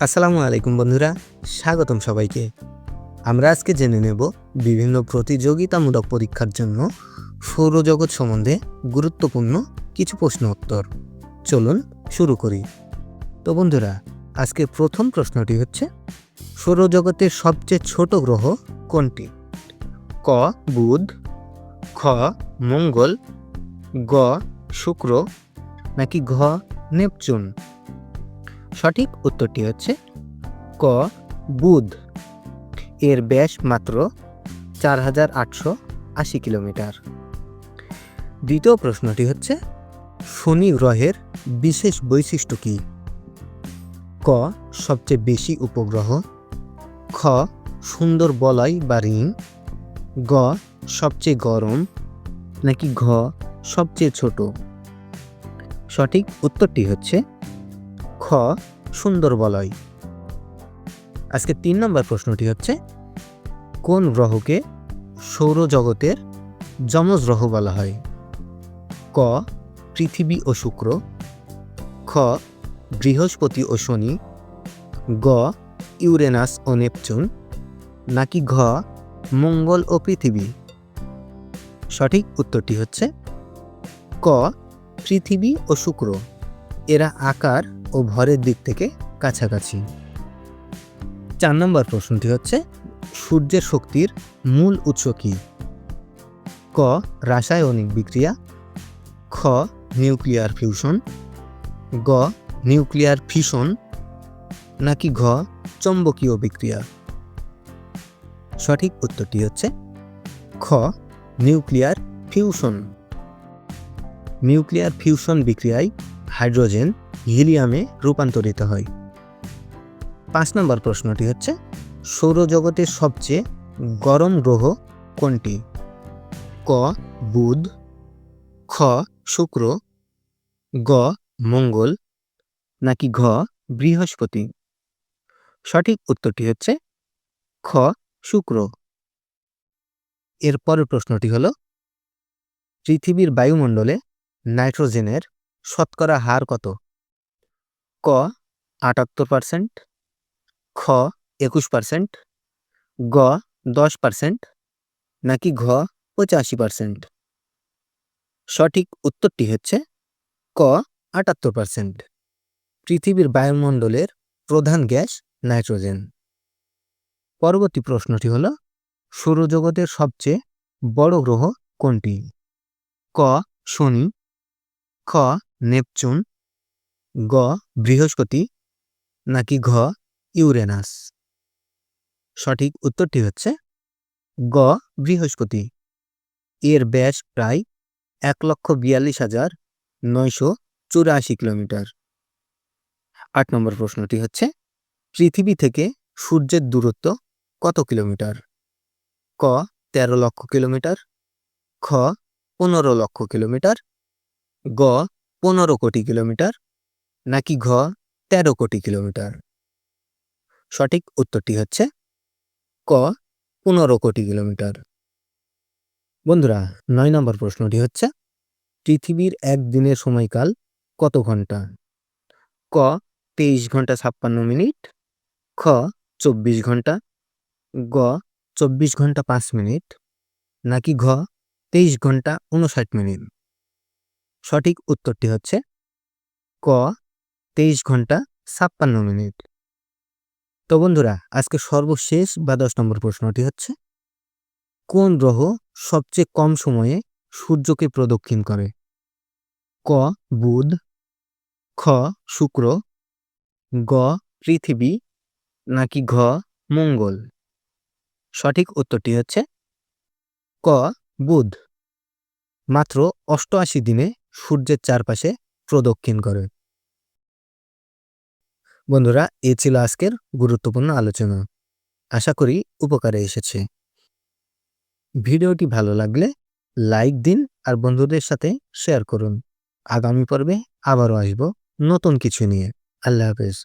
আসসালামু আলাইকুম বন্ধুরা, স্বাগতম সবাইকে। আমরা আজকে জেনে নেব বিভিন্ন প্রতিযোগিতামূলক পরীক্ষার জন্য সৌরজগৎ সম্বন্ধে গুরুত্বপূর্ণ কিছু প্রশ্ন উত্তর। চলুন শুরু করি। তো বন্ধুরা, আজকে প্রথম প্রশ্নটি হচ্ছে, সৌরজগতের সবচেয়ে ছোট গ্রহ কোনটি? ক, বুধ, খ, মঙ্গল, গ, শুক্র, নাকি ঘ, নেপচুন? সঠিক উত্তরটি হচ্ছে ক, বুধ। এর ব্যাস মাত্র চার হাজার আটশো আশি কিলোমিটার। দ্বিতীয় প্রশ্নটি হচ্ছে, শনি গ্রহের বিশেষ বৈশিষ্ট্য কী? ক, সবচেয়ে বেশি উপগ্রহ। খ, সুন্দর বলয় বা রিং। গ, সবচেয়ে গরম। নাকি ঘ, সবচেয়ে ছোট। সঠিক উত্তরটি হচ্ছে খ, সুন্দর বলয়। আজকে তিন নম্বর প্রশ্নটি হচ্ছে, কোন গ্রহকে সৌরজগতের যমজ গ্রহ বলা হয়? ক, পৃথিবী ও শুক্র। খ, বৃহস্পতি ও শনি। গ, ইউরেনাস ও নেপচুন। নাকি ঘ, মঙ্গল ও পৃথিবী? সঠিক উত্তরটি হচ্ছে, ক, পৃথিবী ও শুক্র। এরা আকার ও ভরের দিক থেকে কাছাকাছি। চার নম্বর প্রশ্নটি হচ্ছে, সূর্যের শক্তির মূল উৎস কী? ক, রাসায়নিক বিক্রিয়া। খ, নিউক্লিয়ার ফিউশন। গ, নিউক্লিয়ার ফিশন নাকি ঘ, চম্বকীয় বিক্রিয়া। সঠিক উত্তরটি হচ্ছে, খ, নিউক্লিয়ার ফিউশন। নিউক্লিয়ার ফিউশন বিক্রিয়ায় হাইড্রোজেন হিলিয়ামে রূপান্তরিত হয়। পাঁচ নম্বর প্রশ্নটি হচ্ছে, সৌরজগতের সবচেয়ে গরম গ্রহ কোনটি? ক, বুধ, খ, শুক্র, গ, মঙ্গল, নাকি ঘ, বৃহস্পতি? সঠিক উত্তরটি হচ্ছে, খ, শুক্র। এর পরের প্রশ্নটি হল, পৃথিবীর বায়ুমণ্ডলে নাইট্রোজেনের শতকরা হার কত? ক আটাত্তর পারসেন্ট খ একুশ পারসেন্ট গ দশ পারসেন্ট নাকি ঘ পঁচাশি পারসেন্ট সঠিক উত্তরটি হচ্ছে ক আটাত্তর পারসেন্ট পৃথিবীর বায়ুমণ্ডলের প্রধান গ্যাস নাইট্রোজেন। পরবর্তী প্রশ্নটি হল, সৌরজগতের সবচেয়ে বড় গ্রহ কোনটি? ক শনি, খ নেপচুন গ, বৃহস্পতি নাকি ঘ, ইউরেনাস? সঠিক উত্তরটি হচ্ছে গ, বৃহস্পতি। এর ব্যাস প্রায় এক লক্ষ বিয়াল্লিশ হাজার নয়শো চুরাশি কিলোমিটার। আট নম্বর প্রশ্নটি হচ্ছে, পৃথিবী থেকে সূর্যের দূরত্ব কত কিলোমিটার? ক, তেরো লক্ষ কিলোমিটার। খ, পনেরো লক্ষ কিলোমিটার। গ, পনেরো কোটি কিলোমিটার। নাকি ঘ তেরো কোটি কিলোমিটার? সঠিক উত্তরটি হচ্ছে ক পনেরো কোটি কিলোমিটার। বন্ধুরা, নয় নম্বর প্রশ্নটি হচ্ছে, পৃথিবীর এক দিনের সময়কাল কত ঘণ্টা? ক তেইশ ঘণ্টা ছাপ্পান্ন মিনিট, খ চব্বিশ ঘণ্টা, গ চব্বিশ ঘণ্টা পাঁচ মিনিট, নাকি ঘ তেইশ ঘণ্টা উনষাট মিনিট? সঠিক উত্তরটি হচ্ছে ক তেইশ ঘণ্টা ছাপ্পান্ন মিনিট। তো বন্ধুরা, আজকে সর্বশেষ বা দশ নম্বর প্রশ্নটি হচ্ছে, কোন গ্রহ সবচেয়ে কম সময়ে সূর্যকে প্রদক্ষিণ করে? ক, বুধ, খ, শুক্র, গ, পৃথিবী, নাকি ঘ, মঙ্গল? সঠিক উত্তরটি হচ্ছে, ক, বুধ। মাত্র অষ্টআশি দিনে সূর্যের চারপাশে প্রদক্ষিণ করে। বন্ধুরা, এ ছিল আজকের গুরুত্বপূর্ণ আলোচনা। আশা করি উপকারে এসেছে। ভিডিওটি ভালো লাগলে লাইক দিন আর বন্ধুদের সাথে শেয়ার করুন। আগামী পর্বে আবারও আসব নতুন কিছু নিয়ে। আল্লাহ হাফেজ।